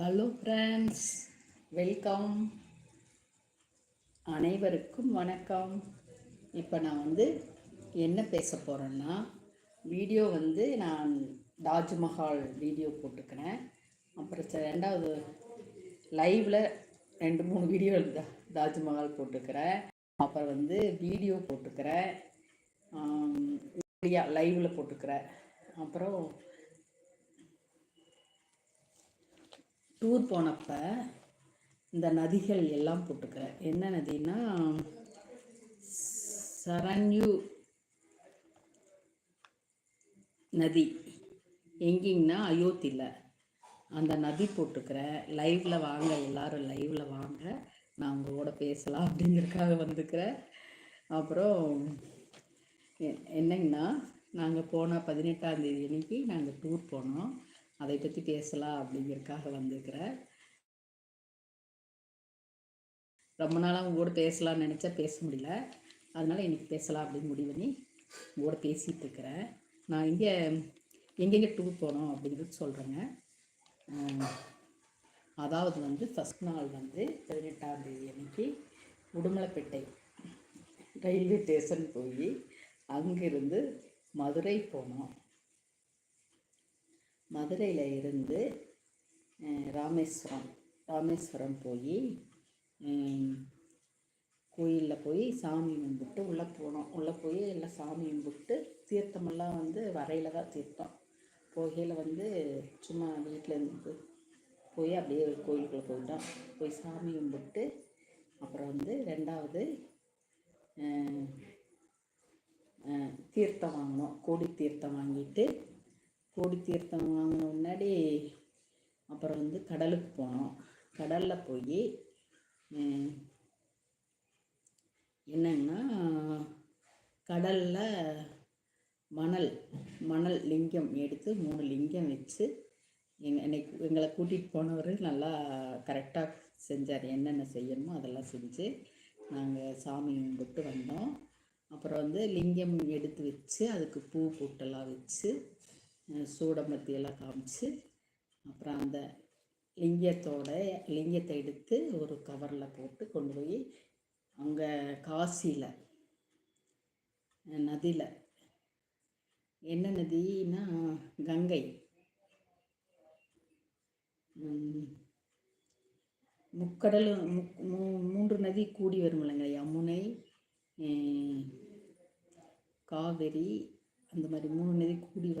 Hello friends welcome அனைவருக்கும் வணக்கம். இப்போ நான் வந்து என்ன பேச போகிறேன்னா வீடியோ வந்து நான் தாஜ்மஹால் வீடியோ போட்டுக்கிறேன். அப்புறம் ரெண்டாவது லைவில் ரெண்டு மூணு வீடியோ தா- தாஜ்மஹால் போட்டுக்கிறேன். அப்புறம் வந்து வீடியோ போட்டுக்கிறேன். லைவில் போட்டுக்கிறேன். அப்புறம் டூர் போனப்ப இந்த நதிகள் எல்லாம் போட்டுக்கிறேன் என்ன நதினா சரண்யு நதி. எங்கேங்கன்னா அயோத்தியில். அந்த நதி போட்டுக்கிறேன் லைவில் வாங்க. எல்லாரும் லைவில் வாங்க. நான் உங்களோட பேசலாம் அப்படிங்கிறதுக்காக வந்துக்கிறேன் அப்புறம் எ- என்னங்கன்னா நாங்கள் போன பதினெட்டாம் தேதி அன்னைக்கு நாங்கள் டூர் போனோம். அதை பற்றி பேசலாம் அப்படிங்கிறதுக்காக வந்திருக்கிறேன். ரொம்ப நாளாக உங்களோட பேசலாம்னு நினச்சா பேச முடியல. அதனால இன்னைக்கு பேசலாம் அப்படின்னு முடிவு பண்ணி உங்களோட பேசிகிட்டு இருக்கிறேன். நான் இங்கே எங்கெங்கே டூர் போனோம் அப்படிங்கிறது சொல்கிறேங்க அதாவது வந்து ஃபஸ்ட் நாள் வந்து பதினெட்டாம் தேதி அன்னைக்கு உடுமலைப்பேட்டை ரயில்வே ஸ்டேஷன் போய் அங்கிருந்து மதுரை போனோம். மதுரையில் இருந்து ராமேஸ்வரம் ராமேஸ்வரம் போய் கோயிலில் போய் சாமி கும்பிட்டு உள்ளே போனோம். உள்ளே போய் எல்லாம் சாமி கும்பிட்டு தீர்த்தமெல்லாம் வந்து வரையில் தான் தீர்த்தம். போகையில் வந்து சும்மா வீட்டில் இருந்து போய் அப்படியே கோயிலுக்குள்ளே போயிட்டோம். போய் சாமி கும்பிட்டு அப்புறம் வந்து ரெண்டாவது தீர்த்தம் வாங்கினோம். கோடி தீர்த்தம் வாங்கிட்டு கோடி தீர்த்தம் வாங்கின முன்னாடி அப்புறம் வந்து கடலுக்கு போனோம். கடலில் போய் என்னன்னா கடலில் மணல் மணல் லிங்கம் எடுத்து மூணு லிங்கம் வச்சு எங்கள் என்னைக்கு எங்களை கூட்டிகிட்டு போனவர் நல்லா கரெக்டாக செஞ்சார். என்னென்ன செய்யணுமோ அதெல்லாம் செஞ்சு நாங்கள் சாமி கும்பிட்டு வந்தோம். அப்புறம் வந்து லிங்கம் எடுத்து வச்சு அதுக்கு பூ பொட்டெல்லாம் வச்சு அஹ் சூடமத்தி எல்லாம் காமிச்சு அப்புறம் அந்த லிங்கத்தோட லிங்கத்தை எடுத்து ஒரு கவரில் போட்டு கொண்டு போய் அங்கே காசியில் நதியில். என்ன நதினா கங்கை. உம், முக்கடலும் முக் மூ- மூன்று நதி கூடி வரும் இல்லைங்க யமுனை காவேரி காவிரி அந்த மாதிரி மூணு நதி கூடி வரும்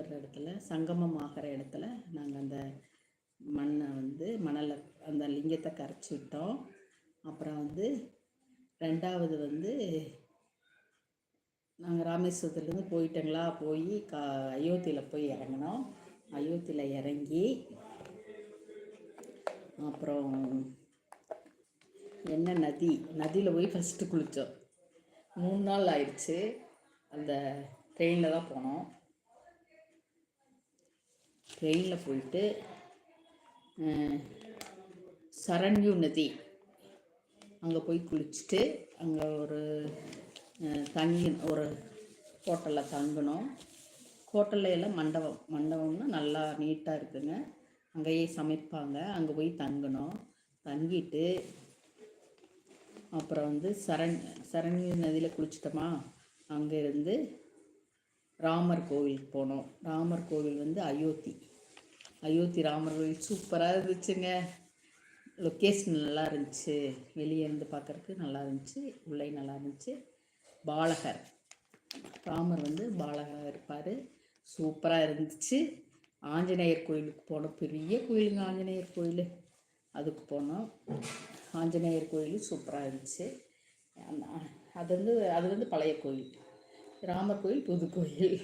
சங்கமம் ஆகிற இடத்துல நாங்கள் அந்த மண்ணை வந்து மணலை அந்த லிங்கத்தை கரைச்சி விட்டோம். அப்புறம் வந்து ரெண்டாவது வந்து நாங்கள் ராமேஸ்வரத்துலேருந்து போயிட்டங்களா? போய் கா அயோத்தியில் போய் இறங்கினோம். அயோத்தியில் இறங்கி அப்புறம் என்ன நதி? நதியில் போய் ஃபஸ்ட்டு குளித்தோம் மூணு நாள் ஆயிடுச்சு. அந்த ட்ரெயினில் தான் போனோம். ட்ரெயினில் போயிட்டு சரண்யூ நதி. அங்கே போய் குளிச்சுட்டு அங்கே ஒரு தங்கி ஒரு ஹோட்டலில் தங்கினோம். ஹோட்டலில் எல்லாம் மண்டபம் மண்டபம்னா நல்லா நீட்டாக இருக்குங்க. அங்கேயே சமைப்பாங்க. அங்கே போய் தங்கினோம். தங்கிட்டு அப்புறம் வந்து சரண் சரண்ய நதியில் குளிச்சிட்டோமா? அங்கேருந்து ராமர் கோவிலுக்கு போனோம். ராமர் கோவில் வந்து அயோத்தி. அயோத்தி ராமர் கோவில் சூப்பராக இருந்துச்சுங்க. லொக்கேஷன் நல்லா இருந்துச்சு. வெளியே இருந்து பார்க்குறதுக்கு நல்லா இருந்துச்சு. உள்ளே நல்லா இருந்துச்சு. பாலகர். ராமர் வந்து பாலகராக இருப்பார். சூப்பராக இருந்துச்சு. ஆஞ்சநேயர் கோயிலுக்கு போனோம் பெரிய கோயிலுங்க ஆஞ்சநேயர் கோயில். அதுக்கு போனோம். ஆஞ்சநேயர் கோயில் சூப்பராக இருந்துச்சு. அந்த- அது வந்து அது வந்து பழைய கோயில். ராமர் கோயில் புது கோயில்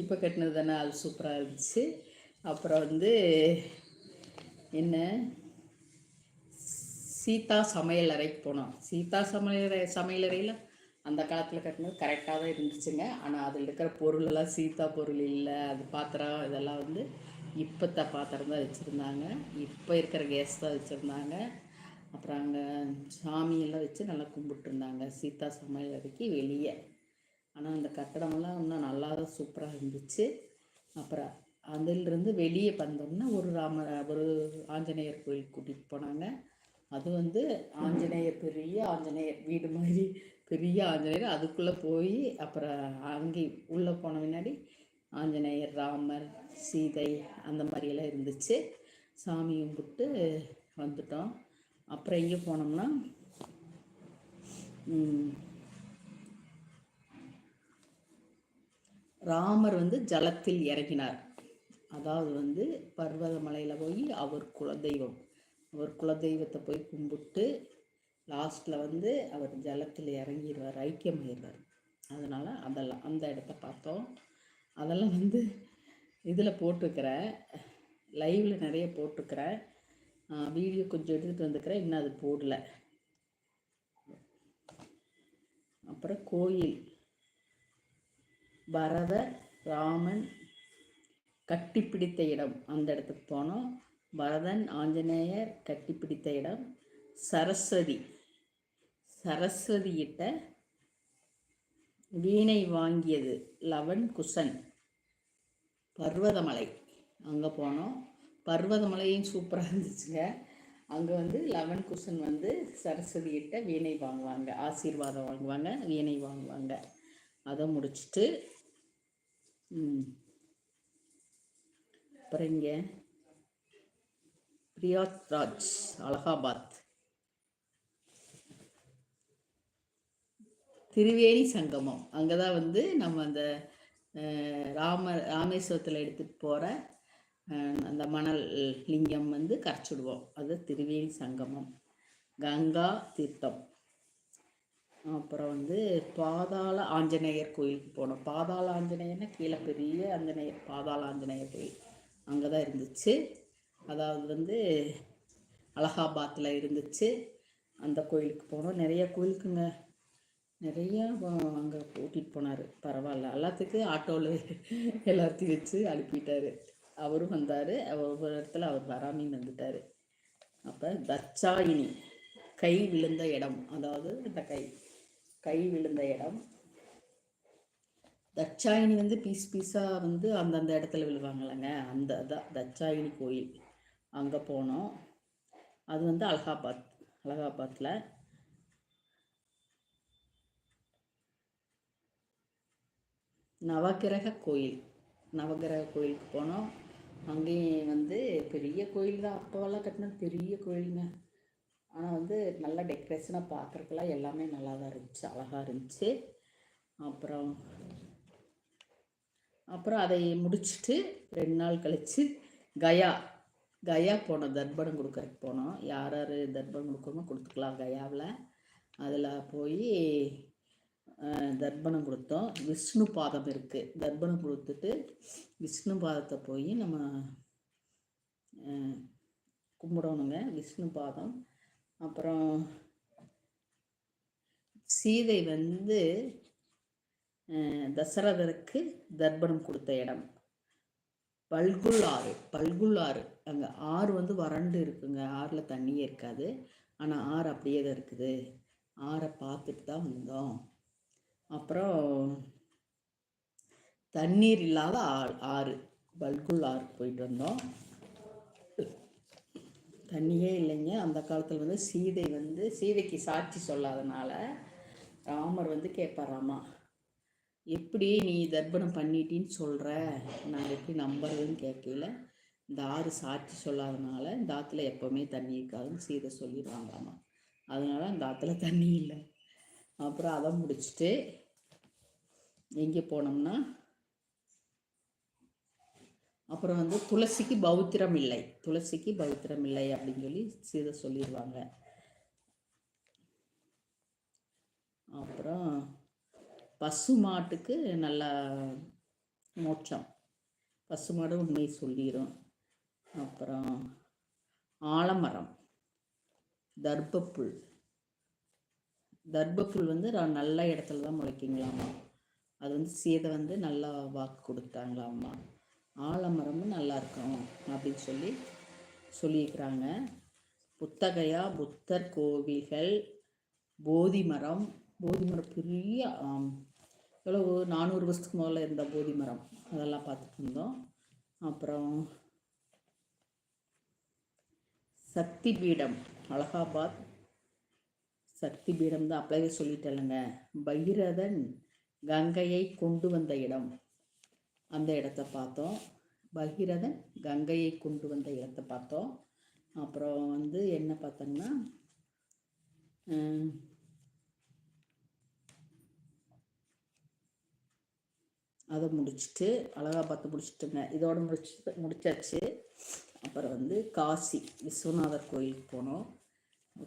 இப்போ கட்டினது தானே அது சூப்பராக இருந்துச்சு. அப்புறம் வந்து என்ன? சீதா சமையல் அறைக்கு போனோம். சீதா சமையலறை சமையலறையில் அந்த காலத்தில் கட்டினது கரெக்டாக தான் இருந்துச்சுங்க. ஆனால் அதில் இருக்கிற பொருளெல்லாம் சீதா பொருள் இல்லை அது பாத்திரம் இதெல்லாம் வந்து இப்போத்த பாத்திரம் தான் வச்சுருந்தாங்க. இப்போ இருக்கிற கேஸ் தான் வச்சுருந்தாங்க. அப்புறம் அங்கே சாமியெல்லாம் வச்சு நல்லா கும்பிட்டுருந்தாங்க சீதா சமையல் அறைக்கு வெளியே. ஆனால் அந்த கட்டடமெல்லாம் இன்னும் நல்லா தான் சூப்பராக இருந்துச்சு. அப்புறம் அதிலிருந்து வெளியே வந்தோம்னா ஒரு ராம ஒரு ஆஞ்சநேயர் கோயில் கூட்டிகிட்டு போனாங்க. அது வந்து ஆஞ்சநேயர் பெரிய ஆஞ்சநேயர் வீடு மாதிரி பெரிய ஆஞ்சநேயர். அதுக்குள்ளே போய் அப்புறம் அங்கே உள்ளே போன முன்னாடி ஆஞ்சநேயர் ராமர் சீதை அந்த மாதிரியெல்லாம் இருந்துச்சு. சாமி கும்பிட்டு வந்துட்டோம். அப்புறம் எங்கே போனோம்னா ராமர் வந்து ஜலத்தில் இறங்கினார். அதாவது வந்து பர்வதமலையில் போய் அவர் குலதெய்வம். அவர் குலதெய்வத்தை போய் கும்பிட்டு லாஸ்ட்டில் வந்து அவர் ஜலத்தில் இறங்கிடுவார் ஐக்கியமாயிடுவார். அதனால் அதெல்லாம் அந்த இடத்த பார்த்தோம். அதெல்லாம் வந்து இதில் போட்டிருக்கிறேன் லைவில் நிறைய போட்டிருக்கிறேன் வீடியோ கொஞ்சம் எடுத்துகிட்டு வந்துக்கிறேன் இன்னும் அது போடல. அப்புறம் கோயில். பரதர் ராமன் கட்டிப்பிடித்த இடம். அந்த இடத்துக்கு போனோம். பரதன் ஆஞ்சநேயர் கட்டிப்பிடித்த இடம். சரஸ்வதி. சரஸ்வதியிட்ட வீணை வாங்கியது லவன் குசன். பர்வதமலை. அங்கே போனோம். பர்வதமலையும் சூப்பராக இருந்துச்சுங்க. அங்கே வந்து லவன் குசன் வந்து சரஸ்வதியிட்ட வீணை வாங்குவாங்க. ஆசீர்வாதம் வாங்குவாங்க வீணை வாங்குவாங்க. அதை முடிச்சுட்டு ம். அப்புறம் இங்கே பிரியாத்ராஜ் அலகாபாத். திருவேணி சங்கமம். அங்கே தான் வந்து நம்ம அந்த ராம ராமேஸ்வரத்தில் எடுத்துகிட்டு போகிற அந்த மணல் லிங்கம் வந்து கரைச்சிடுவோம். அது திருவேணி சங்கமம். கங்கா தீர்த்தம். அப்புறம் வந்து பாதாள ஆஞ்சநேயர் கோயிலுக்கு போனோம். பாதாள ஆஞ்சநேயர்னா கீழே பெரிய ஆஞ்சநேயர் பாதாள ஆஞ்சநேயர் கோயில். அங்கே தான் இருந்துச்சு. அதாவது வந்து அலகாபாத்தில் இருந்துச்சு. அந்த கோயிலுக்கு போனோம். நிறைய கோயிலுக்குங்க. நிறையா அங்கே கூட்டிகிட்டு போனார். பரவாயில்ல. எல்லாத்துக்கும் ஆட்டோவில் எல்லாத்தையும் வச்சு அனுப்பிட்டார். அவரும் வந்தார். ஒவ்வொரு இடத்துல அவர் வராமின்னு வந்துட்டார். அப்போ தச்சாயினி கை விழுந்த இடம். அதாவது இந்த கை. கை விழுந்த இடம். தட்சாயினி வந்து பீஸ் பீஸாக வந்து அந்தந்த இடத்துல விழுவாங்கல்லங்க. அந்த தான் தட்சாயினி கோயில். அங்கே போனோம். அது வந்து அலகாபாத் அலகாபாத்தில் நவக்கிரக கோயில். நவக்கிரக கோயிலுக்கு போனோம். அங்கேயும் வந்து பெரிய கோயில் தான் அப்போவெல்லாம் கட்டினது பெரிய கோயிலுங்க. ஆனால் வந்து நல்லா டெக்கரேஷனாக பார்க்குறக்கெல்லாம் எல்லாமே நல்லா தான் இருந்துச்சு அழகாக இருந்துச்சு. அப்புறம் அப்புறம் அதை முடிச்சுட்டு ரெண்டு நாள் கழித்து கயா கயா போனோம் தர்பணம் கொடுக்கறக்கு போனோம். யார் யார் தர்பணம் கொடுக்கணுமோ கொடுத்துக்கலாம் கயாவில். அதில் போய் தர்பணம் கொடுத்தோம். விஷ்ணு பாதம் இருக்குது தர்பணம் கொடுத்துட்டு விஷ்ணு பாதத்தை போய் நம்ம கும்பிடணுங்க. விஷ்ணு பாதம். அப்புறம் சீதை வந்து தசரதருக்கு தர்ப்பணம் கொடுத்த இடம். பல்குல் ஆறு பல்குல் ஆறு அங்கே ஆறு வந்து வறண்டு இருக்குங்க. ஆறில் தண்ணியே இருக்காது. ஆனால் ஆறு அப்படியே தான் இருக்குது. ஆறை பார்த்துட்டு தான் வந்தோம். அப்புறம் தண்ணீர் இல்லாத ஆறு ஆறு பல்குல் ஆறு போயிட்டு வந்தோம். தண்ணியே இல்லைங்க. அந்த காலத்தில் வந்து சீதை வந்து சீதைக்கு சாட்சி சொல்லாதனால ராமர் வந்து கேட்பாராமா எப்படி நீ தர்ப்பணம் பண்ணிட்டின்னு சொல்கிற நான் எப்படி நம்புறதுன்னு கேட்கல. இந்த ஆறு சாட்சி சொல்லாதனால இந்த ஆற்றுல எப்போவுமே தண்ணி இருக்காதுன்னு சீதை சொல்லிடுவாங்களாமா அதனால அந்த ஆற்றுல தண்ணி இல்லை. அப்புறம் அதை முடிச்சுட்டு எங்கே போனோம்னா அப்புறம் வந்து துளசிக்கு பௌத்திரம் இல்லை. துளசிக்கு பௌத்திரம் இல்லை அப்படின்னு சொல்லி சீதை சொல்லிடுவாங்க. அப்புறம் பசு மாட்டுக்கு நல்ல மோட்சம். பசு மாடு உண்மை சொல்லிடும் அப்புறம் ஆலமரம் தர்ப்பப்புல். தர்ப்பப்புல் வந்து நல்ல இடத்துல தான் முளைக்குங்களாமா. அது வந்து சீதை வந்து நல்லா வாக்கு கொடுத்தாங்களாமா. ஆலமரமும் நல்லா இருக்கும் அப்படின்னு சொல்லி சொல்லியிருக்கிறாங்க. புத்தகையா? புத்தர் கோவில்கள் போதி மரம் போதி மரம் பெரிய எவ்வளவு? நானூறு வருஷத்துக்கு முதல்ல இருந்த போதி மரம் அதெல்லாம் பார்த்துட்டு இருந்தோம். அப்புறம் சக்தி பீடம் அலகாபாத். சக்தி பீடம் தான் அப்படியே சொல்லிட்டேனுங்க பைரதன் கங்கையை கொண்டு வந்த இடம். அந்த இடத்த பார்த்தோம். பகீரதன் கங்கையை கொண்டு வந்த இடத்த பார்த்தோம். அப்புறம் வந்து என்ன பார்த்தோம்னா அதை முடிச்சுட்டு அழகா பார்த்து முடிச்சுட்டுங்க. இதோட முடிச்சு முடிச்சாச்சு. அப்புறம் வந்து காசி விஸ்வநாதர் கோயிலுக்கு போனோம்.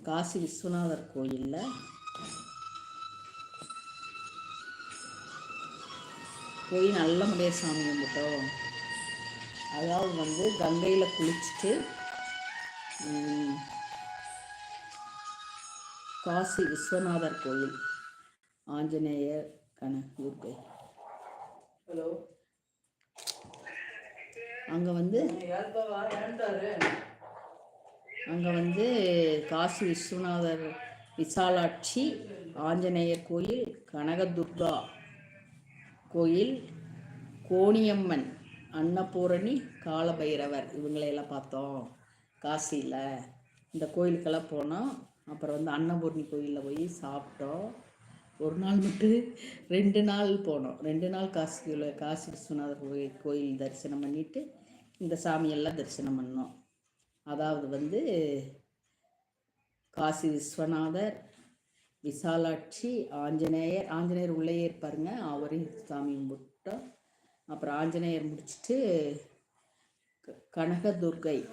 காசி விஸ்வநாதர் கோயிலில் போய் நல்ல முறையாக சாமி கும்பிட்டோம் அதாவது வந்து கங்கையில் குளிச்சுட்டு காசி விஸ்வநாதர் கோயில் ஆஞ்சநேயர் கணக்கூர் கோயில் ஹலோ. அங்கே வந்து அங்கே வந்து காசி விஸ்வநாதர் விசாலாட்சி ஆஞ்சநேயர் கோயில் கனகதுர்கா. கோயில் கோணியம்மன் அன்னபூரணி காலபைரவர் இவங்களையெல்லாம் பார்த்தோம். காசியில். இந்த கோயிலுக்கெல்லாம் போனோம். அப்புறம் வந்து அன்னபூரணி கோயிலில் போய் சாப்பிட்டோம். ஒரு நாள் மட்டும் ரெண்டு நாள் போனோம். ரெண்டு நாள் காசியில் காசி விஸ்வநாதர் கோயில் கோயில் தரிசனம் பண்ணிட்டு இந்த சாமியெல்லாம் தரிசனம் பண்ணோம். அதாவது வந்து காசி விஸ்வநாதர் விசாலாட்சி ஆஞ்சநேயர் ஆஞ்சநேயர் உள்ளே இருப்பாருங்க. அவரையும் சாமி கும்பிட்டோம் அப்புறம் ஆஞ்சநேயர் முடிச்சுட்டு க- கனகதுர்கை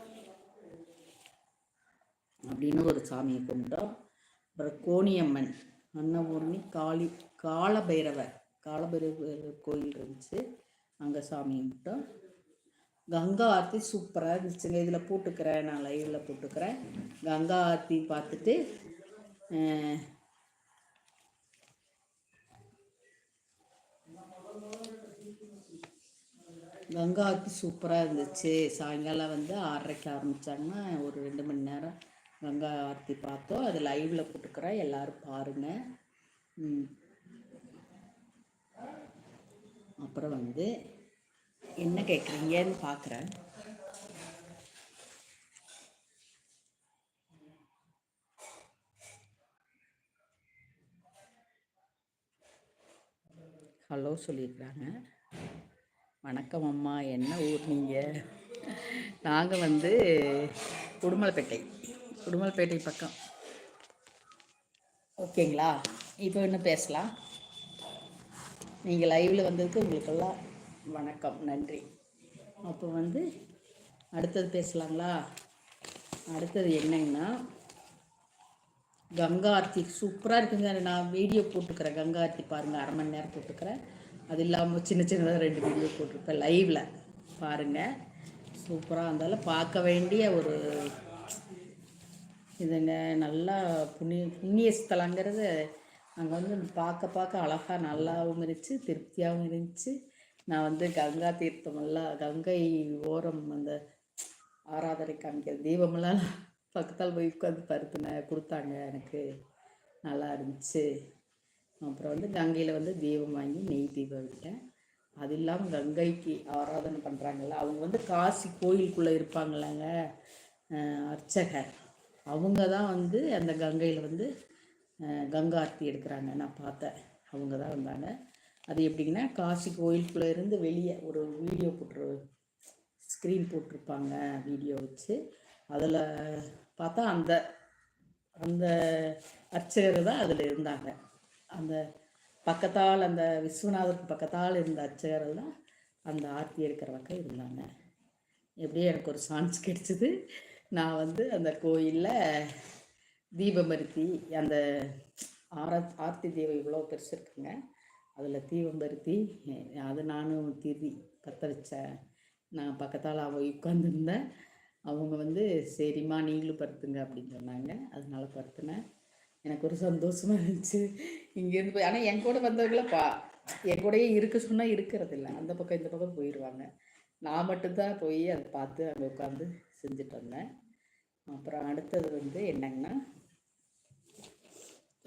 அப்படின்னு ஒரு சாமியை கும்பிட்டோம் அப்புறம் கோணியம்மன் அன்னபூர்ணி காளி காலபைரவர் காலபைரவர் கோயில் இருந்துச்சு. அங்கே சாமி கும்பிட்டோம் கங்கா ஆர்த்தி சூப்பராக இருந்துச்சுங்க. இதில் போட்டுக்கிறேன் நான் லைவில் போட்டுக்கிறேன். கங்கா ஆர்த்தி பார்த்துட்டு கங்கா ஆர்த்தி சூப்பராக இருந்துச்சு. சாயங்காலம் வந்து ஆறரைக்கு ஆரம்பித்தாங்கன்னா ஒரு ரெண்டு மணி நேரம் கங்கா ஆர்த்தி பார்த்தோம். அது லைவில் போட்டுக்கிறேன். எல்லாரும் பாருங்கள் அப்புறம் வந்து என்ன கேட்குறீங்கன்னு பார்க்குறேன். ஹலோ சொல்லியிருக்கிறாங்க. வணக்கம் அம்மா. என்ன ஊர் நீங்கள் நாங்கள் வந்து உடுமலைப்பேட்டை உடுமலைப்பேட்டை பக்கம். ஓகேங்களா? இப்போ இன்னும் பேசலாம்? நீங்கள் லைவில் வந்ததுக்கு உங்களுக்கெல்லாம் வணக்கம். நன்றி. அப்போ வந்து அடுத்தது பேசலாங்களா? அடுத்தது என்னங்கன்னா கங்கா ஆர்த்தி சூப்பராக இருக்குங்க. நான் வீடியோ போட்டுக்கிறேன். கங்கா ஆர்த்தி பாருங்கள் அரை மணி நேரம் போட்டுக்கிறேன். அது இல்லாமல் சின்ன சின்னதாக ரெண்டு வீடியோ போட்டிருப்பேன் லைவில் பாருங்கள் சூப்பராக இருந்தாலும் பார்க்க வேண்டிய ஒரு இதுங்க நல்லா புண்ணிய புண்ணிய ஸ்தலங்கிறது அங்கே வந்து பார்க்க பார்க்க அழகாக நல்லாவும் இருந்துச்சு திருப்தியாகவும் இருந்துச்சு. நான் வந்து கங்கா தீர்த்தமெல்லாம் கங்கை ஓரம் அந்த ஆராதனை காமிக்கிற தீபமெல்லாம் பக்கத்தால் போய் உட்காந்து பருத்தின கொடுத்தாங்க எனக்கு. நல்லா இருந்துச்சு. அப்புறம் வந்து கங்கையில் வந்து தீபம் வாங்கி நெய் தீபம் விட்டேன் அது இல்லாமல் கங்கைக்கு ஆராதனை பண்ணுறாங்கல்ல அவங்க வந்து காசி கோயிலுக்குள்ளே இருப்பாங்கல்லங்க அர்ச்சகர். அவங்க தான் வந்து அந்த கங்கையில் வந்து கங்கா ஆர்த்தி எடுக்கிறாங்க. நான் பார்த்தேன். அவங்க தான் வந்தாங்க. அது எப்படிங்கன்னா காசி கோயிலுக்குள்ளே இருந்து வெளியே ஒரு வீடியோ போட்டுரு ஸ்க்ரீன் போட்டிருப்பாங்க வீடியோ வச்சு. அதில் பார்த்தா அந்த அந்த அர்ச்சகர் தான் அதில் இருந்தாங்க. அந்த பக்கத்தால் அந்த விஸ்வநாதருக்கு பக்கத்தால் இருந்த அர்ச்சகர் தான் அந்த ஆர்த்தி எடுக்கிற பக்கம் இருந்தாங்க. எப்படியே எனக்கு ஒரு சான்ஸ் கிடைச்சிது. நான் வந்து அந்த கோயிலில் தீபமருத்தி அந்த ஆர ஆர்த்தி தீபம் இவ்வளோ பெருசு இருக்குங்க. அதில் தீபம் பருத்தி அது நானும் திரி பற்ற வச்சேன் நான் பக்கத்தால் அவ உட்காந்துருந்தேன் அவங்க வந்து சரிம்மா நீங்களும் பருத்துங்க அப்படின்னு சொன்னாங்க. அதனால பருத்துனேன் எனக்கு ஒரு சந்தோஷமா இருந்துச்சு. இங்கேருந்து போய் ஆனால் என் கூட வந்தவங்கள பா என் கூடயே இருக்க சொன்னால் இருக்கிறது இல்லை. அந்த பக்கம் இந்த பக்கம் போயிடுவாங்க நான் மட்டும்தான் போய் அதை பார்த்து அங்கே உட்காந்து செஞ்சுட்டு வந்தேன். அப்புறம் அடுத்தது வந்து என்னங்கன்னா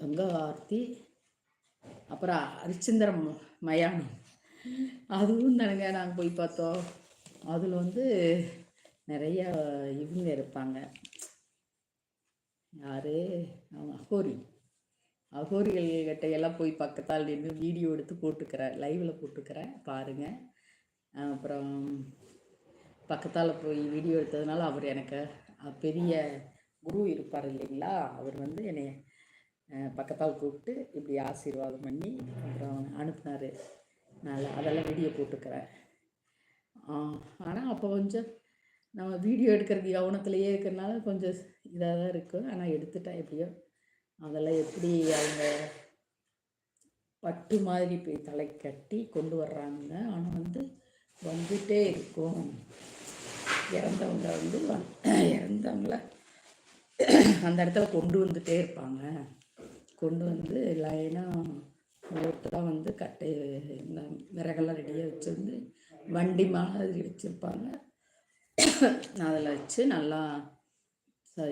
கங்கா ஆர்த்தி அப்புறம் அரிச்சந்திரம் மயானம். அதுவும் தானுங்க நாங்கள் போய் பார்த்தோம். அதில் வந்து நிறையா இவங்க இருப்பாங்க. யார்? அவங்க அகோரி. அகோரிகள் கிட்ட எல்லாம் போய் பக்கத்தால் நின்று வீடியோ எடுத்து போட்டுக்கிறேன். லைவில் போட்டுக்கிறேன். பாருங்கள் அப்புறம் பக்கத்தால் போய் வீடியோ எடுத்ததுனால அவர் எனக்கு பெரிய குரு இருப்பார் இல்லைங்களா? அவர் வந்து என்னை பக்கத்தால் கூப்பிட்டு இப்படி ஆசீர்வாதம் பண்ணி அப்புறம் அனுப்புனார். நல்லா அதெல்லாம் வீடியோ போட்டுக்கிறேன். ஆனால் அப்போ கொஞ்சம் நம்ம வீடியோ எடுக்கிறது கவனத்திலேயே இருக்கிறனால கொஞ்சம் இதாக தான் இருக்கும் ஆனால் எடுத்துட்டேன் எப்படியோ. அதெல்லாம் எப்படி அவங்க பட்டு மாதிரி போய் தலை கட்டி கொண்டு வர்றாங்க ஆனால் வந்து வந்துட்டே இருக்கும். இறந்தவங்க வந்து இறந்தவங்கள அந்த இடத்துல கொண்டு வந்துட்டே இருப்பாங்க. கொண்டு வந்து லைனாக ஒருத்தராக வந்து கட்டை இந்த விறகெல்லாம் ரெடியாக வச்சுருந்து வண்டி மாதிரி வச்சுருப்பாங்க. அதில் வச்சு நல்லா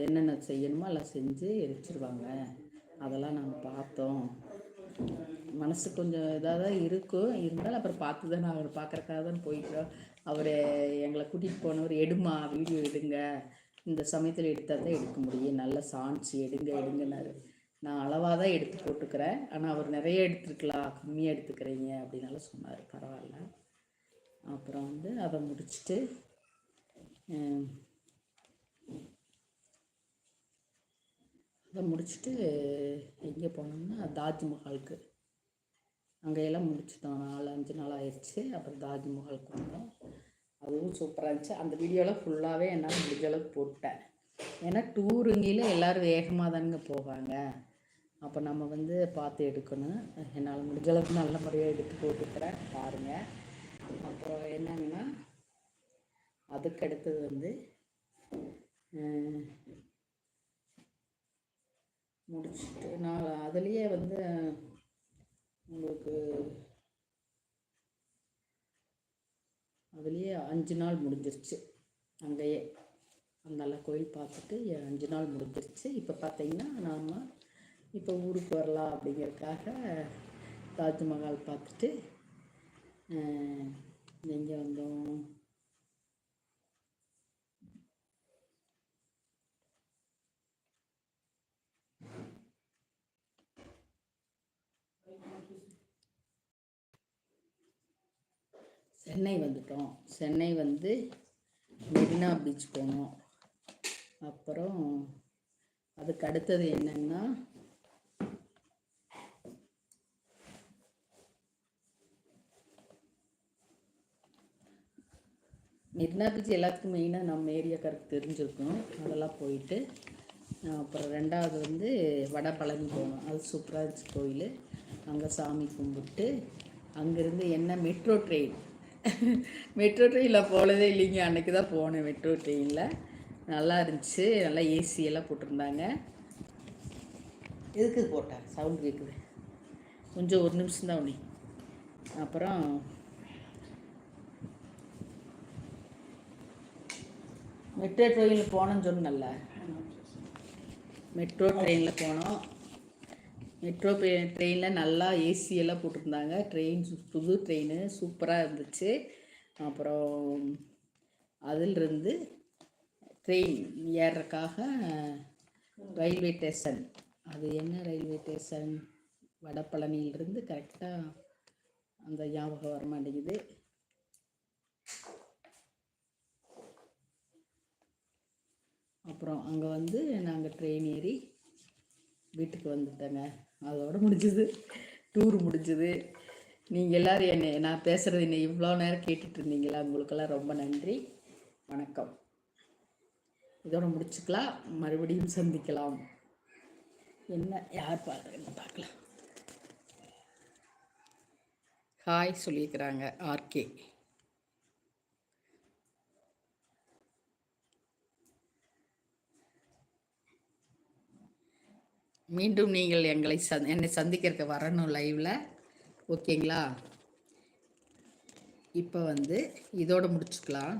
என்னென்ன செய்யணுமோ எல்லாம் செஞ்சு எரிச்சிருவாங்க அதெல்லாம் நாங்கள் பார்த்தோம். மனசு கொஞ்சம் இதாக தான் இருக்கும். இருந்தாலும் அப்புறம் பார்த்து தானே அவர் பார்க்குறக்காக தான் போயிட்டோம். அவர் எங்களை கூட்டிகிட்டு போனவர் எடுமா வீடியோ எடுங்க. இந்த சமயத்தில் எடுத்தால் தான் எடுக்க முடியும். நல்ல சான்ஸ் எடுங்க எடுங்கன்னாரு. நான் அளவாக தான் எடுத்து போட்டுக்கிறேன். ஆனால் அவர் நிறைய எடுத்துருக்கலாம் கம்மியாக எடுத்துக்கிறீங்க அப்படின்னால சொன்னார். பரவாயில்ல. அப்புறம் வந்து அதை முடிச்சுட்டு அதை முடிச்சுட்டு எங்கே போனோம்னா தாஜ்மஹாலுக்கு அங்கேயெல்லாம் முடிச்சிட்டோம். நாலு அஞ்சு நாள் ஆயிடுச்சு. அப்புறம் தாஜ்மஹாலுக்கு வந்தோம். அதுவும் சூப்பராக இருந்துச்சு. அந்த வீடியோலாம் ஃபுல்லாகவே என்னால் முடிஞ்ச அளவுக்கு போட்டேன். ஏன்னா டூருங்கில எல்லோரும் வேகமாக தானுங்க போவாங்க. அப்போ நம்ம வந்து பார்த்து எடுக்கணும். என்னால் முடிஞ்ச அளவுக்கு நல்ல முறையாக எடுத்து போட்டுக்கிறேன். பாருங்கள் அப்புறம் என்னங்கன்னா அதுக்கடுத்தது வந்து முடிச்சுட்டு நான் அதுலேயே வந்து உங்களுக்கு அதுலேயே அஞ்சு நாள் முடிஞ்சிருச்சு. அங்கேயே அந்த கோயில் பார்த்துட்டு அஞ்சு நாள் முடிஞ்சிருச்சு. இப்போ பார்த்தீங்கன்னா நாம் இப்போ ஊருக்கு வரலாம் அப்படிங்கிறதுக்காக தாஜ்மஹால் பார்த்துட்டு எங்கே வந்தோம். சென்னை வந்துட்டோம். சென்னை வந்து மெரினா பீச் போனோம். அப்புறம் அதுக்கு அடுத்தது என்னன்னா மெரினா பீச் எல்லாத்துக்கும் மெயினாக நம்ம ஏரியாக்காருக்கு தெரிஞ்சிருக்கும். அதெல்லாம் போயிட்டு அப்புறம் ரெண்டாவது வந்து வடபழனி போனோம். அது சூப்பராக இருந்துச்சு கோயில். அங்கே சாமி கும்பிட்டு அங்கேருந்து என்ன மெட்ரோ ட்ரெயின் மெட்ரோ ட்ரெயினில் போனதே இல்லைங்க. அன்னைக்கு தான் போனேன் மெட்ரோ ட்ரெயினில் நல்லா இருந்துச்சு. நல்லா ஏசி எல்லாம் போட்டிருந்தாங்க. எதுக்கு போட்டேன் சவுண்ட் கேட்குது கொஞ்சம் ஒரு நிமிஷம் தான் உனி அப்புறம் மெட்ரோ ட்ரெயினில் போனோன்னு சொன்னல மெட்ரோ ட்ரெயினில் போனோம். மெட்ரோ ட்ரெயினில் நல்லா ஏசியெல்லாம் போட்டிருந்தாங்க. ட்ரெயின் புது ட்ரெயின். சூப்பராக இருந்துச்சு. அப்புறம் அதிலிருந்து ட்ரெயின் ஏறுறக்காக ரயில்வே ஸ்டேஷன். அது என்ன ரயில்வே ஸ்டேஷன்? வடபழனியிலிருந்து கரெக்டாக அந்த ஞாபகம் வர மாட்டேங்குது. அப்புறம் அங்கே வந்து நாங்கள் ட்ரெயின் ஏறி வீட்டுக்கு வந்துட்டேங்க. அதோட முடிஞ்சது. டூர் முடிஞ்சது. நீங்கள் எல்லோரும் என்னை நான் பேசுகிறது என்னை இவ்வளோ நேரம் கேட்டுட்டு இருந்தீங்களா? உங்களுக்கெல்லாம் ரொம்ப நன்றி. வணக்கம். இதோட முடிச்சுக்கலாம். மறுபடியும் சந்திக்கலாம். என்ன யார் பார்க்குறேங்க பார்க்கலாம்? ஹாய் சொல்லியிருக்கிறாங்க ஆர்கே மீண்டும் நீங்கள் எங்களை சந் என்னை சந்திக்கிறதுக்கு வரணும் லைவில் ஓகேங்களா இப்போ வந்து இதோடு முடிச்சுக்கலாம்.